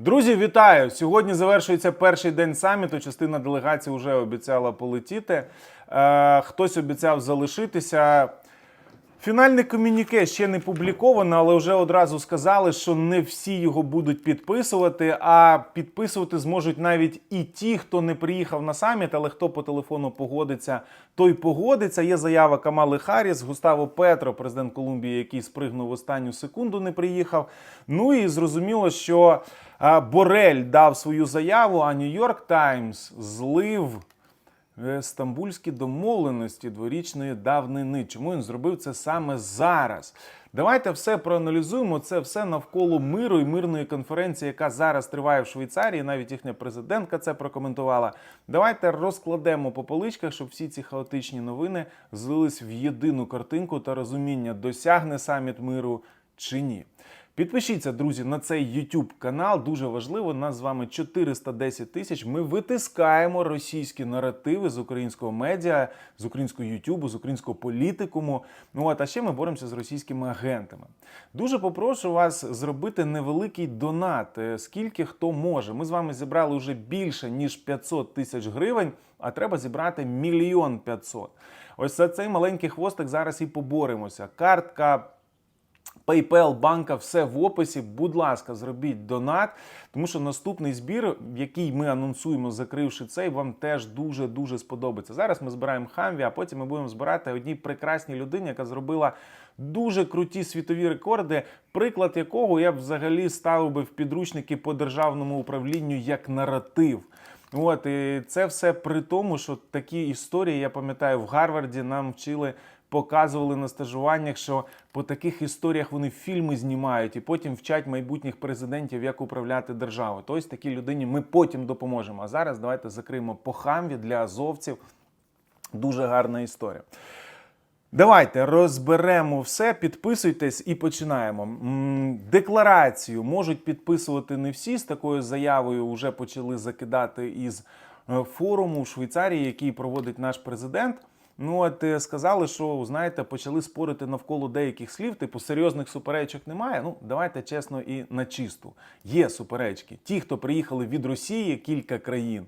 Друзі, вітаю! Сьогодні завершується перший день саміту. Частина делегації вже обіцяла полетіти. Е, хтось обіцяв залишитися. Фінальне комюніке ще не публіковано, але вже одразу сказали, що не всі його будуть підписувати. А підписувати зможуть навіть і ті, хто не приїхав на саміт, але хто по телефону погодиться, той погодиться. Є заява Камали Харріс, Густаво Петро, президент Колумбії, який спригнув останню секунду, не приїхав. Ну і зрозуміло, що Борель дав свою заяву, а Нью-Йорк Таймс злив стамбульські домовленості дворічної давнини. Чому він зробив це саме зараз? Давайте все проаналізуємо. Це все навколо миру і мирної конференції, яка зараз триває в Швейцарії. Навіть їхня президентка це прокоментувала. Давайте розкладемо по поличках, щоб всі ці хаотичні новини злились в єдину картинку та розуміння, досягне саміт миру чи ні. Підпишіться, друзі, на цей YouTube канал. Дуже важливо. Нас з вами 410 тисяч. Ми витискаємо російські наративи з українського медіа, з українського YouTube, з українського політикуму. Ну от а ще ми боремося з російськими агентами. Дуже попрошу вас зробити невеликий донат, е, скільки хто може. Ми з вами зібрали вже більше ніж 500 тисяч гривень, а треба зібрати мільйон 500. Ось за цей маленький хвостик зараз і поборемося. Картка. PayPal, банка, все в описі. Будь ласка, зробіть донат, тому що наступний збір, який ми анонсуємо, закривши цей, вам теж дуже дуже сподобається. Зараз ми збираємо хамві, а потім ми будемо збирати одній прекрасній людині, яка зробила дуже круті світові рекорди. Приклад якого я б взагалі ставив би в підручники по державному управлінню як наратив. От і це все при тому, що такі історії, я пам'ятаю, в Гарварді нам вчили показували на стажуваннях, що по таких історіях вони фільми знімають і потім вчать майбутніх президентів, як управляти державою. Тобто такій людині ми потім допоможемо. А зараз давайте закриємо по хамві для азовців. Дуже гарна історія. Давайте розберемо все, підписуйтесь і починаємо. Декларацію можуть підписувати не всі. З такою заявою вже почали закидати із е, форуму в Швейцарії, який проводить наш президент. Ну, от е, сказали, що знаєте, почали спорити навколо деяких слів. Типу серйозних суперечок немає. Ну, давайте чесно і на чисту. Є суперечки. Ті, хто приїхали від Росії, кілька країн.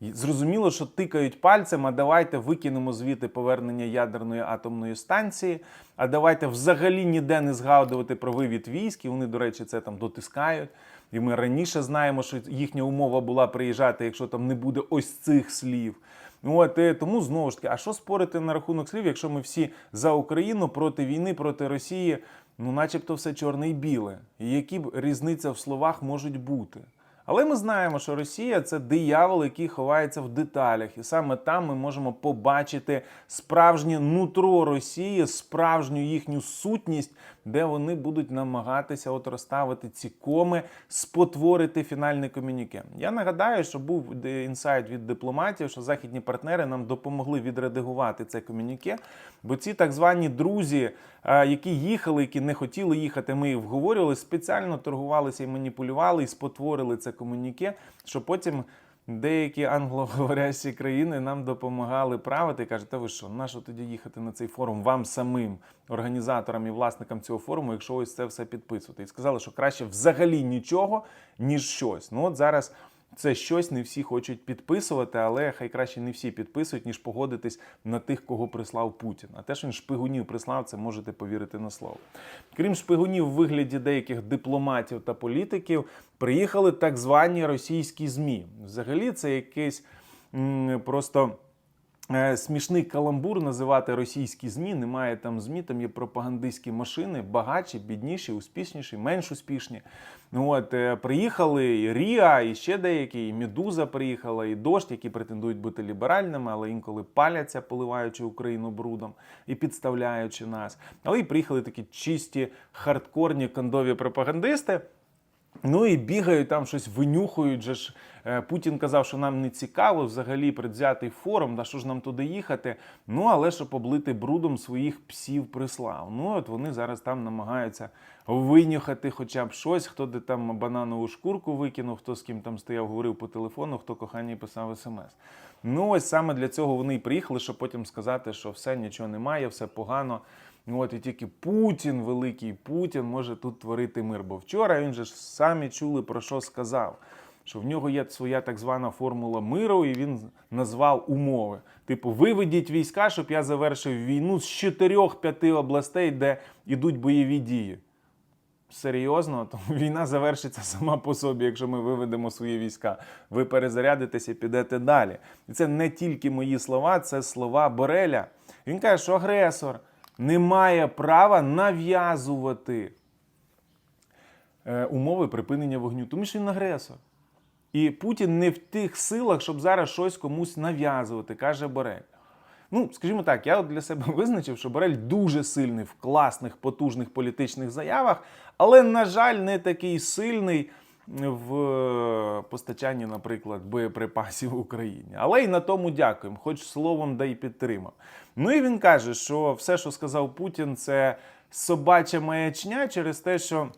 Зрозуміло, що тикають пальцем, а давайте викинемо звідти повернення ядерної атомної станції. А давайте взагалі ніде не згадувати про вивід військ. І вони, до речі, це там дотискають. І ми раніше знаємо, що їхня умова була приїжджати, якщо там не буде ось цих слів. Ну, От е, тому знову ж таки, а що спорити на рахунок слів, якщо ми всі за Україну проти війни, проти Росії, ну, начебто, все чорне і біле. Які б різниця в словах можуть бути? Але ми знаємо, що Росія це диявол, який ховається в деталях, і саме там ми можемо побачити справжнє нутро Росії, справжню їхню сутність, де вони будуть намагатися от розставити ці коми, спотворити фінальне комюніке. Я нагадаю, що був інсайт від дипломатів, що західні партнери нам допомогли відредагувати це комюніке, бо ці так звані друзі, які їхали, які не хотіли їхати, ми їх вговорювали, спеціально торгувалися і маніпулювали, і спотворили це комюніке, що потім. Деякі англоговорящі країни нам допомагали правити кажуть, та ви що, нащо тоді їхати на цей форум вам самим, організаторам і власникам цього форуму, якщо ось це все підписувати. І сказали, що краще взагалі нічого, ніж щось. Ну от зараз це щось не всі хочуть підписувати, але хай краще не всі підписують, ніж погодитись на тих, кого прислав Путін. А те, що він шпигунів прислав, це можете повірити на слово. Крім шпигунів в вигляді деяких дипломатів та політиків, приїхали так звані російські ЗМІ. Взагалі, це якийсь м, просто. Е, Смішний каламбур називати російські ЗМІ. Немає там ЗМІ, там є пропагандистські машини, багатші, бідніші, успішніші, менш успішні. Ну От е, приїхали і Ріа, і ще деякі, і Медуза приїхала, і дощ, які претендують бути ліберальними, але інколи паляться, поливаючи Україну брудом і підставляючи нас. Але і приїхали такі чисті, хардкорні кондові пропагандисти. Ну і бігають там щось винюхують. Же ж Е, Путін казав, що нам не цікаво взагалі предвзятий форум, да що ж нам туди їхати. Ну але щоб облити брудом своїх псів прислав. Ну от вони зараз там намагаються винюхати хоча б щось, хто де там бананову шкурку викинув, хто з ким там стояв, говорив по телефону, хто коханій писав смс. Ну ось саме для цього вони і приїхали, щоб потім сказати, що все нічого немає, все погано. От і тільки Путін, великий Путін, може тут творити мир. Бо вчора він же ж самі чули про що сказав. Що в нього є своя так звана формула миру, і він назвав умови. Типу, виведіть війська, щоб я завершив війну з 4-5 областей, де йдуть бойові дії. Серйозно, то війна завершиться сама по собі, якщо ми виведемо свої війська. Ви перезарядитеся і підете далі. І це не тільки мої слова, це слова Бореля. Він каже, що агресор не має права нав'язувати е, умови припинення вогню, тому що він агресор. І Путін не в тих силах, щоб зараз щось комусь нав'язувати, каже Борель. Ну, скажімо так, я от для себе визначив, що Борель дуже сильний в класних, потужних політичних заявах, але, на жаль, не такий сильний в е, постачанні, наприклад, боєприпасів Україні. Але й на тому дякуємо, хоч словом да й підтримав. Ну і він каже, що все, що сказав Путін, це собача маячня через те, що.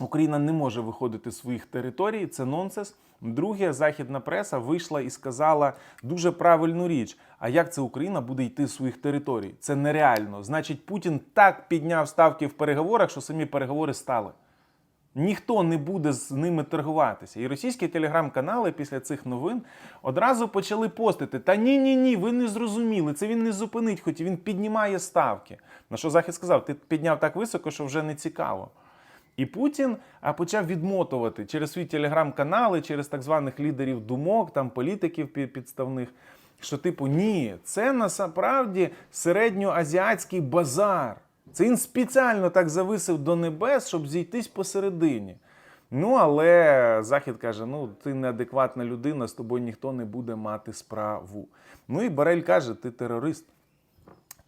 Україна не може виходити з своїх територій, це нонсенс. Друге, західна преса вийшла і сказала дуже правильну річ. А як це Україна буде йти з своїх територій? Це нереально. Значить, Путін так підняв ставки в переговорах, що самі переговори стали. Ніхто не буде з ними торгуватися. І російські телеграм-канали після цих новин одразу почали постити: Та ні, ні, ні, ви не зрозуміли. Це він не зупинить, хоч він піднімає ставки. На що Захід сказав: ти підняв так високо, що вже не цікаво. І Путін почав відмотувати через свої телеграм-канали, через так званих лідерів думок, там політиків підставних. Що, типу, ні, це насправді середньоазіатський базар. Це він спеціально так зависив до небес, щоб зійтись посередині. Ну, але Захід каже: ну, ти неадекватна людина, з тобою ніхто не буде мати справу. Ну і Барель каже: ти терорист.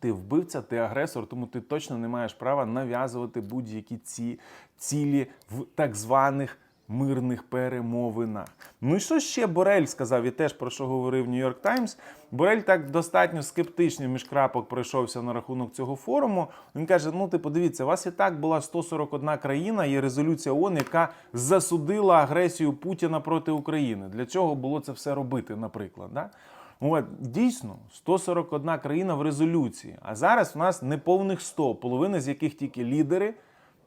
Ти вбивця, ти агресор, тому ти точно не маєш права нав'язувати будь-які ці цілі в так званих мирних перемовинах. Ну і що ще Борель сказав, і теж про що говорив Нью-Йорк Таймс. Борель так достатньо скептично між крапок пройшовся на рахунок цього форуму. Він каже: ну, ти подивіться, у вас і так була 141 країна, є резолюція ООН, яка засудила агресію Путіна проти України. Для чого було це все робити, наприклад? Да? От, дійсно, 141 країна в резолюції. А зараз у нас неповних 100, половина з яких тільки лідери,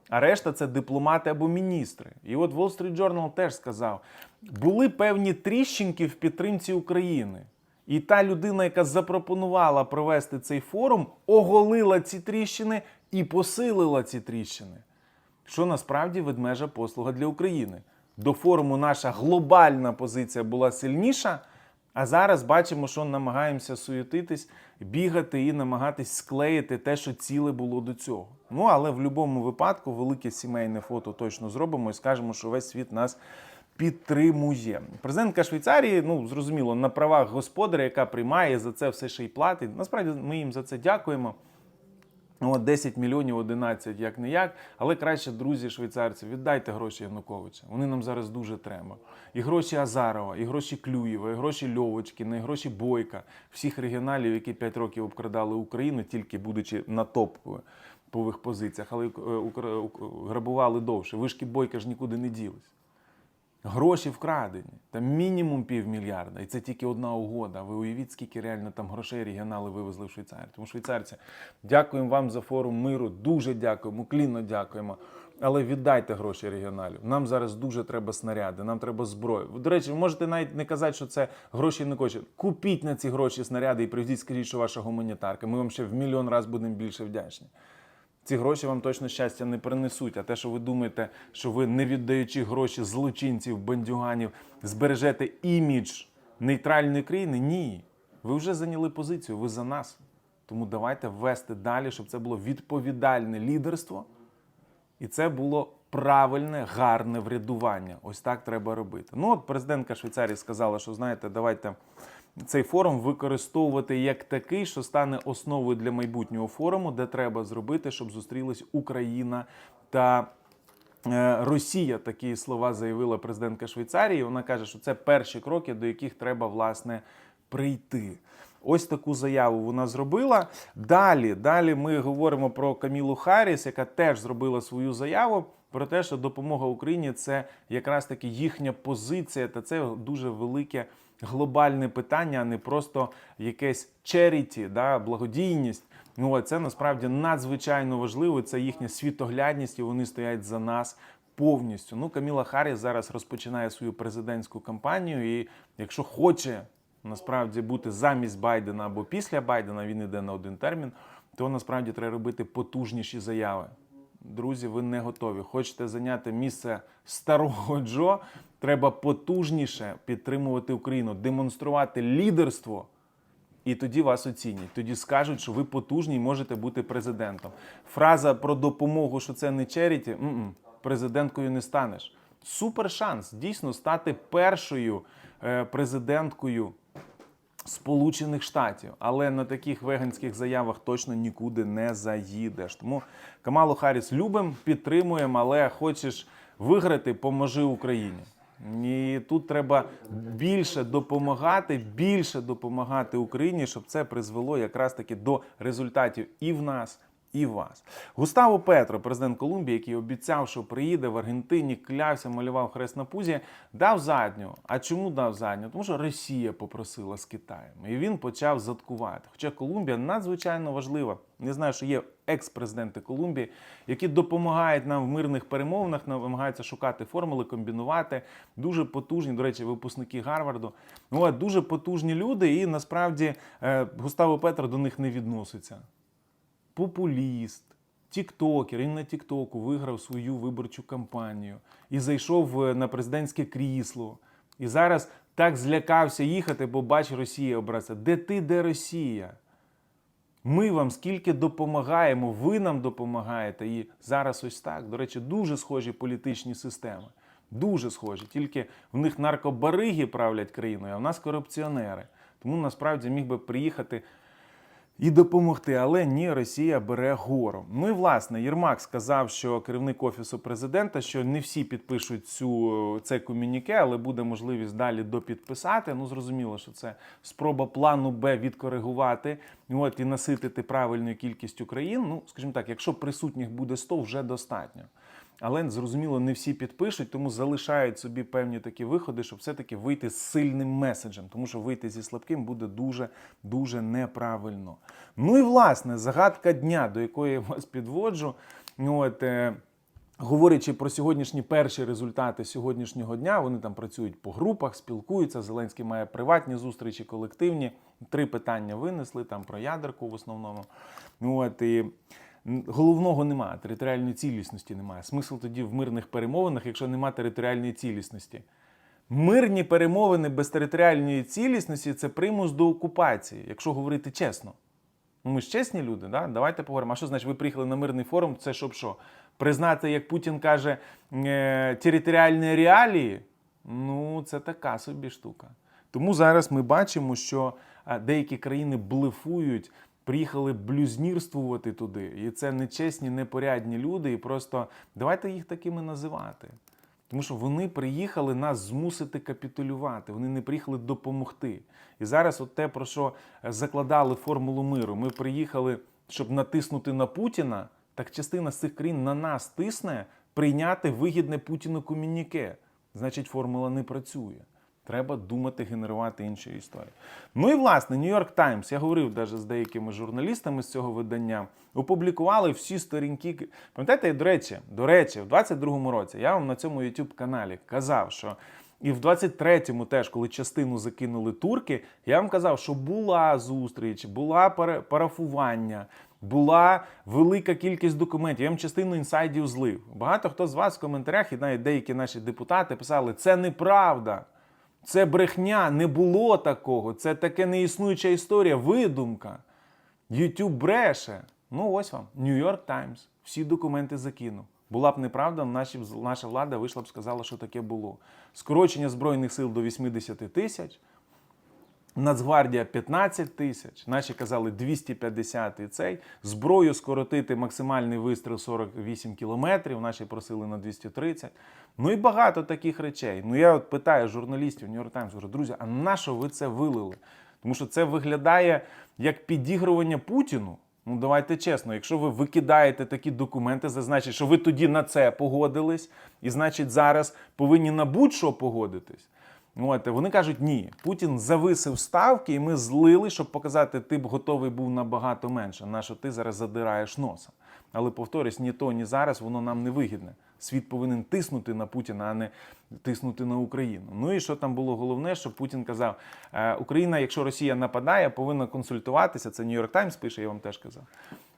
а решта це дипломати або міністри. І от Wall Street Journal теж сказав: були певні тріщинки в підтримці України. І та людина, яка запропонувала провести цей форум, оголила ці тріщини і посилила ці тріщини. Що насправді ведмежа послуга для України. До форуму наша глобальна позиція була сильніша. А зараз бачимо, що намагаємося суєтитись, бігати і намагатись склеїти те, що ціле було до цього. Ну але в будь-якому випадку велике сімейне фото точно зробимо і скажемо, що весь світ нас підтримує. Президентка Швейцарії, ну зрозуміло, на правах господаря, яка приймає за це все ще й платить. Насправді ми їм за це дякуємо. Ну, От 10 мільйонів 11, як не як, але краще, друзі швейцарці, віддайте гроші Януковича. Вони нам зараз дуже треба. І гроші Азарова, і гроші Клюєва, і гроші Льовочкіна, і гроші Бойка, всіх регіоналів, які 5 років обкрадали Україну, тільки будучи на топових позиціях, але е, грабували довше. Вишки Бойка ж нікуди не ділись. Гроші вкрадені, там мінімум півмільярда, і це тільки одна угода. Ви уявіть, скільки реально там грошей регіонали вивезли в Швейцарію. Тому швейцарці, дякуємо вам за форум миру, дуже дякуємо, клінно дякуємо. Але віддайте гроші регіоналів. Нам зараз дуже треба снаряди, нам треба зброю. До речі, ви можете навіть не казати, що це гроші не хочуть. Купіть на ці гроші снаряди і привезіть, скажіть, що ваша гуманітарка. Ми вам ще в мільйон разів будемо більше вдячні. Ці гроші вам точно щастя не принесуть. А те, що ви думаєте, що ви, не віддаючи гроші злочинців, бандюганів, збережете імідж нейтральної країни, ні. Ви вже зайняли позицію, ви за нас. Тому давайте ввести далі, щоб це було відповідальне лідерство. І це було правильне, гарне врядування. Ось так треба робити. Ну, от президентка Швейцарії сказала, що знаєте, давайте цей форум використовувати як такий, що стане основою для майбутнього форуму, де треба зробити, щоб зустрілись Україна та. е, Росія такі слова заявила президентка Швейцарії. Вона каже, що це перші кроки, до яких треба власне прийти. Ось таку заяву вона зробила. Далі, далі ми говоримо про Камілу Харріс, яка теж зробила свою заяву про те, що допомога Україні це якраз таки їхня позиція, та це дуже велике глобальне питання, а не просто якесь черіті, да, благодійність. Ну, це насправді надзвичайно важливо. Це їхня світоглядність, і вони стоять за нас повністю. Ну, Каміла Харріс зараз розпочинає свою президентську кампанію, і якщо хоче насправді бути замість Байдена або після Байдена, він йде на один термін, то насправді треба робити потужніші заяви. Друзі, ви не готові. Хочете зайняти місце старого Джо? Треба потужніше підтримувати Україну, демонструвати лідерство. І тоді вас оцінять. Тоді скажуть, що ви потужні і можете бути президентом. Фраза про допомогу, що це не черіті, президенткою не станеш. Супер шанс дійсно стати першою е, президенткою Сполучених Штатів, але на таких веганських заявах точно нікуди не заїдеш. Тому Камалу Харріс любим, підтримуємо, але хочеш виграти, поможи Україні. І тут треба більше допомагати, більше допомагати Україні, щоб це призвело якраз таки до результатів і в нас, і вас. Густаво Петро, президент Колумбії, який обіцяв, що приїде в Аргентині, клявся, малював хрест на пузі, дав задню. А чому дав задню? Тому що Росія попросила з Китаєм, і він почав заткувати. Хоча Колумбія надзвичайно важлива. Не знаю, що є екс-президенти Колумбії, які допомагають нам в мирних перемовинах, намагаються шукати формули, комбінувати. Дуже потужні, до речі, випускники Гарварду. Ну, от, дуже потужні люди, і насправді е, Густаво Петро до них не відноситься популіст, тіктокер, він на Тіктоку виграв свою виборчу кампанію і зайшов е, на президентське крісло. І зараз так злякався їхати, бо бач, Росія образиться. Де ти, де Росія? Ми вам скільки допомагаємо, ви нам допомагаєте. І зараз ось так. До речі, дуже схожі політичні системи. Дуже схожі. Тільки в них наркобариги правлять країною, а в нас корупціонери. Тому насправді міг би приїхати і допомогти, але ні, Росія бере гору. Ну і власне Єрмак сказав, що керівник офісу президента, що не всі підпишуть цю це комюніке, але буде можливість далі допідписати. Ну зрозуміло, що це спроба плану Б відкоригувати от і наситити правильною кількістю країн. Ну, скажімо так, якщо присутніх буде 100, вже достатньо. Але зрозуміло, не всі підпишуть, тому залишають собі певні такі виходи, щоб все-таки вийти з сильним меседжем, тому що вийти зі слабким буде дуже дуже неправильно. Ну і власне загадка дня, до якої я вас підводжу. Ну, От, е, Говорячи про сьогоднішні перші результати сьогоднішнього дня, вони там працюють по групах, спілкуються. Зеленський має приватні зустрічі, колективні. Три питання винесли там про ядерку в основному. Ну, От, і Головного немає, територіальної цілісності немає. Смисл тоді в мирних перемовинах, якщо немає територіальної цілісності. Мирні перемовини без територіальної цілісності це примус до окупації, якщо говорити чесно. Ну, Ми ж чесні люди, да? давайте поговоримо. А що значить, ви приїхали на мирний форум? Це щоб що? Признати, як Путін каже, е, територіальні реалії? Ну, це така собі штука. Тому зараз ми бачимо, що деякі країни блефують приїхали блюзнірствувати туди. І це нечесні, непорядні люди. І просто давайте їх такими називати. Тому що вони приїхали нас змусити капітулювати. Вони не приїхали допомогти. І зараз, от те, про що закладали формулу миру, ми приїхали, щоб натиснути на Путіна. Так частина з цих країн на нас тисне прийняти вигідне Путіну комюніке. Значить, формула не працює. Треба думати, генерувати інші історії. Ну і власне, Нью-Йорк Таймс, я говорив навіть з деякими журналістами з цього видання, опублікували всі сторінки. Пам'ятаєте, до речі, до речі, в 22-му році я вам на цьому youtube каналі казав, що. І в 23-му теж, коли частину закинули турки, я вам казав, що була зустріч, була парафування, була велика кількість документів. Я вам частину інсайдів злив. Багато хто з вас в коментарях, і навіть деякі наші депутати писали, це неправда. Це брехня, не було такого. Це таке неіснуюча історія, видумка. YouTube бреше. Ну, ось вам. York Times. Всі документи закинув. Була б неправда, наші, наша влада вийшла б сказала, що таке було. Скорочення Збройних сил до 80 тисяч. Нацгвардія 15 тисяч, наші казали 250 і цей. Зброю скоротити максимальний вистріл 48 кілометрів, наші просили на 230. Ну і багато таких речей. Ну я от питаю журналістів New York Times, говорю, друзі, а на що ви це вилили? Тому що це виглядає як підігрування Путіну. Ну, давайте чесно, якщо ви викидаєте такі документи, це значить, що ви тоді на це погодились, і значить, зараз повинні на будь-що погодитись. От, вони кажуть, ні, Путін зависив ставки, і ми злили, щоб показати, ти б готовий був набагато менше. На що ти зараз задираєш носа. Але повторюсь, ні то, ні зараз воно нам не вигідне. Світ повинен тиснути на Путіна, а не тиснути на Україну. Ну і що там було головне, що Путін казав: е, Україна, якщо Росія нападає, повинна консультуватися. Це Нью-Йорк Таймс пише, я вам теж казав.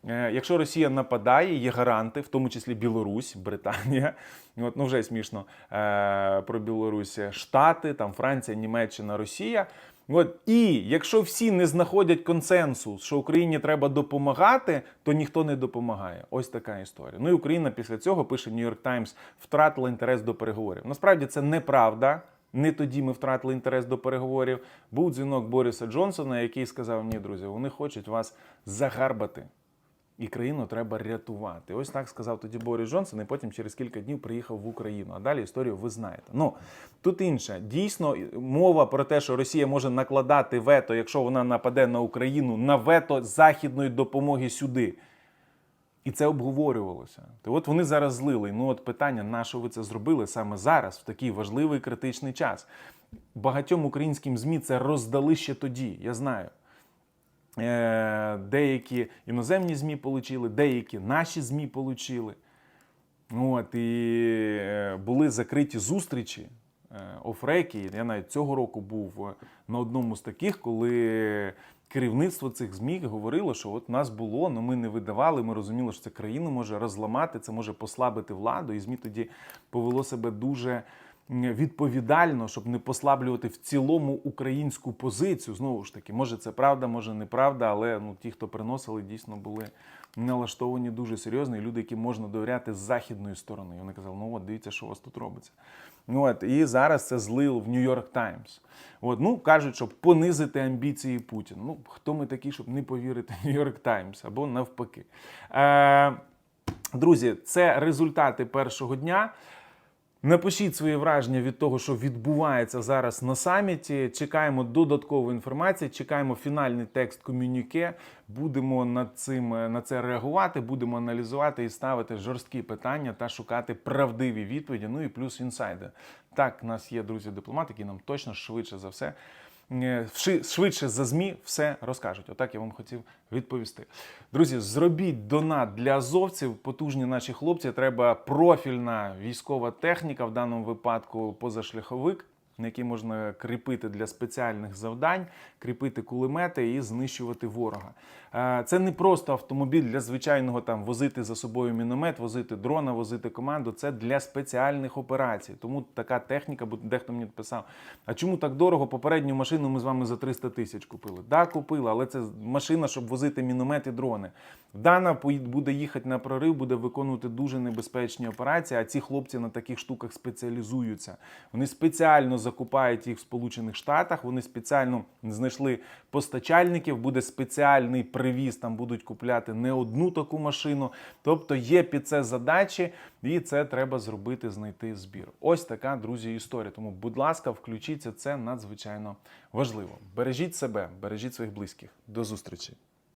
Е, Якщо Росія нападає, є гаранти, в тому числі Білорусь, Британія. От, ну вже смішно е, про Білорусь, Штати, там Франція, Німеччина, Росія. От і якщо всі не знаходять консенсус, що Україні треба допомагати, то ніхто не допомагає. Ось така історія. Ну і Україна після цього пише Нью-Йорк Таймс, втратила інтерес до переговорів. Насправді це неправда. Не тоді ми втратили інтерес до переговорів. Був дзвінок Бориса Джонсона, який сказав: Ні, друзі, вони хочуть вас загарбати. І країну треба рятувати. Ось так сказав тоді Борис Джонсон, і потім через кілька днів приїхав в Україну. А далі історію ви знаєте. Ну тут інше. Дійсно, мова про те, що Росія може накладати вето, якщо вона нападе на Україну, на вето західної допомоги сюди. І це обговорювалося. То от вони зараз злили. Ну от питання, на що ви це зробили саме зараз, в такий важливий критичний час. Багатьом українським ЗМІ це роздали ще тоді, я знаю. Е, Деякі іноземні ЗМІ отримали, деякі наші ЗМІ отримали. От, і е, були закриті зустрічі е, офреки. Я навіть цього року був на одному з таких, коли керівництво цих ЗМІ говорило, що от нас було, але ми не видавали. Ми розуміли, що це країну може розламати, це може послабити владу. І ЗМІ тоді повело себе дуже відповідально, щоб не послаблювати в цілому українську позицію. Знову ж таки, може це правда, може неправда, але ну ті, хто приносили, дійсно були налаштовані дуже серйозно. І люди, які можна довіряти з західної сторони. І вони казали, ну от дивіться, що у вас тут робиться. Ну, От, і зараз це злив в Нью-Йорк Таймс. От, ну, кажуть, щоб понизити амбіції Путіна. Ну, хто ми такі, щоб не повірити Нью-Йорк Таймс або навпаки. Е, друзі, це результати першого дня. Напишіть свої враження від того, що відбувається зараз на саміті. Чекаємо додаткової інформації, чекаємо фінальний текст комюніке. Будемо над цим е, на це реагувати, будемо аналізувати і ставити жорсткі питання та шукати правдиві відповіді. Ну і плюс інсайди. Так, у нас є друзі-дипломати, які нам точно швидше за все. Е, Швидше за ЗМІ все розкажуть. Отак я вам хотів відповісти. Друзі, зробіть донат для азовців. Потужні наші хлопці. Треба профільна військова техніка, в даному випадку позашляховик, на який можна кріпити для спеціальних завдань, кріпити кулемети і знищувати ворога. Е, Це не просто автомобіль для звичайного там возити за собою міномет, возити дрона, возити команду. Це для спеціальних операцій. Тому така техніка, бо дехто мені писав: а чому так дорого? Попередню машину ми з вами за 300 тисяч купили. Да, купили, але це машина, щоб возити міномет і дрони. Дана буде їхати на прорив, буде виконувати дуже небезпечні операції. А ці хлопці на таких штуках спеціалізуються. Вони спеціально закупають їх в Сполучених Штатах. Вони спеціально знайшли постачальників. Буде спеціальний привіз. Там будуть купляти не одну таку машину. Тобто є під це задачі, і це треба зробити, знайти збір. Ось така, друзі, історія. Тому, будь ласка, включіться. Це надзвичайно важливо. Бережіть себе, бережіть своїх близьких. До зустрічі.